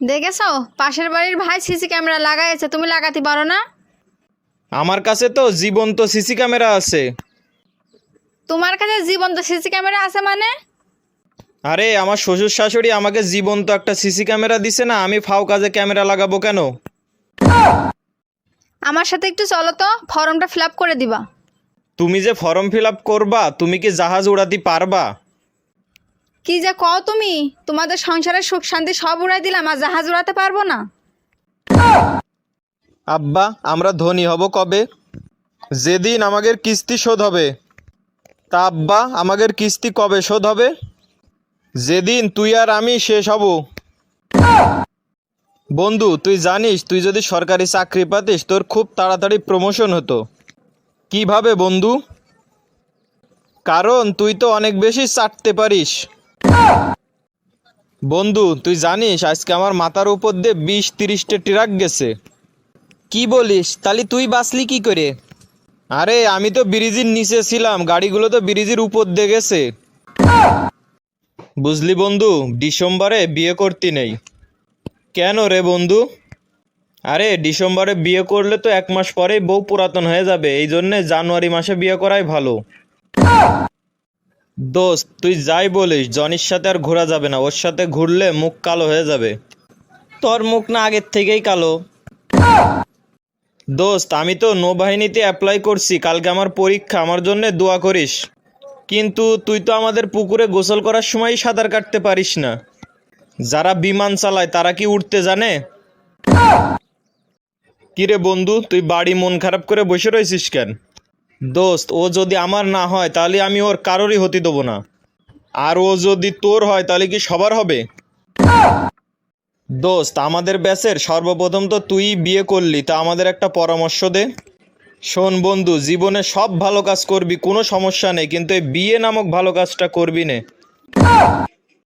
দেখেছ? পাশের বাড়ির ভাই সিসি ক্যামেরা লাগাইছে তুমি লাগাতে পারো না? আমার কাছে তো জীবন্ত সিসি ক্যামেরা আছে। তোমার কাছে জীবন্ত সিসি ক্যামেরা আছে মানে? আরে আমার শ্বশুর শাশুড়ি আমাকে জীবন্ত একটা সিসি ক্যামেরা দিছে না আমি ফাও কাজে ক্যামেরা লাগাবো কেন? আমার সাথে একটু চলো তো ফর্মটা ফিল করে দিবা। তুমি যে ফর্ম ফিল করবা তুমি কি জাহাজ উড়াতে পারবা? কি যে কও তুমি? তোমাদের সংসারের সুখ, শান্তি সব উড়াই দিলাম, আর জাহাজ উড়াতে পারব না। আব্বা, আমরা ধনী হব কবে? যেদিন আমাদের কিস্তি শোধ হবে। তা আব্বা, আমাদের কিস্তি কবে শোধ হবে? যেদিন তুই আর আমি শেষ হব। বন্ধু, তুই জানিস, তুই যদি সরকারি চাকরি পাতিস, তোর খুব তাড়াতাড়ি প্রমোশন হতো। কীভাবে বন্ধু? কারণ তুই তো অনেক বেশি চাটতে পারিস। বন্ধু, তুই জানিস আজকে আমার মাথার উপর দিয়ে বিশ তিরিশটা ট্রাক গেছে। কি বলিস? তাহলে তুই বাঁচলি কি করে? আরে, আমি তো ব্রিজের নিচে ছিলাম, গাড়িগুলো তো ব্রিজের উপর দিয়ে গেছে। বুঝলি বন্ধু, ডিসেম্বরে বিয়ে করতে নেই। কেন রে বন্ধু? আরে, ডিসেম্বরে বিয়ে করলে তো এক মাস পরেই বউ পুরাতন হয়ে যাবে এই জন্যে জানুয়ারি মাসে বিয়ে করাই ভালো। দোস্ত, তুই যাই বলিস, জনির সাথে আর ঘোরা যাবে না, ওর সাথে ঘুরলে মুখ কালো হয়ে যাবে। তোর মুখ না আগের থেকেই কালো। দোস্ত, আমি তো নৌবাহিনীতে অ্যাপ্লাই করছি, কালকে আমার পরীক্ষা, আমার জন্য দোয়া করিস। কিন্তু তুই তো আমাদের পুকুরে গোসল করার সময় সাঁতার কাটতে পারিস না। যারা বিমান চালায়, তারা কি উঠতে জানে? কিরে বন্ধু, তুই বাড়ি মন খারাপ করে বসে রয়েছিস কেন? দোস্ত, ও যদি আমার না হয়, তাহলে আমি ওর কারোরই হতে দেবো না। আর ও যদি তোর হয়, তাহলে কি সবার হবে? দোস্ত, আমাদের ব্যাচের সর্বপ্রথম তো তুই বিয়ে করলি, তা আমাদের একটা পরামর্শ দে। শোন বন্ধু, জীবনে সব ভালো কাজ করবি, কোনো সমস্যা নেই, কিন্তু এই বিয়ে নামক ভালো কাজটা করবি নে।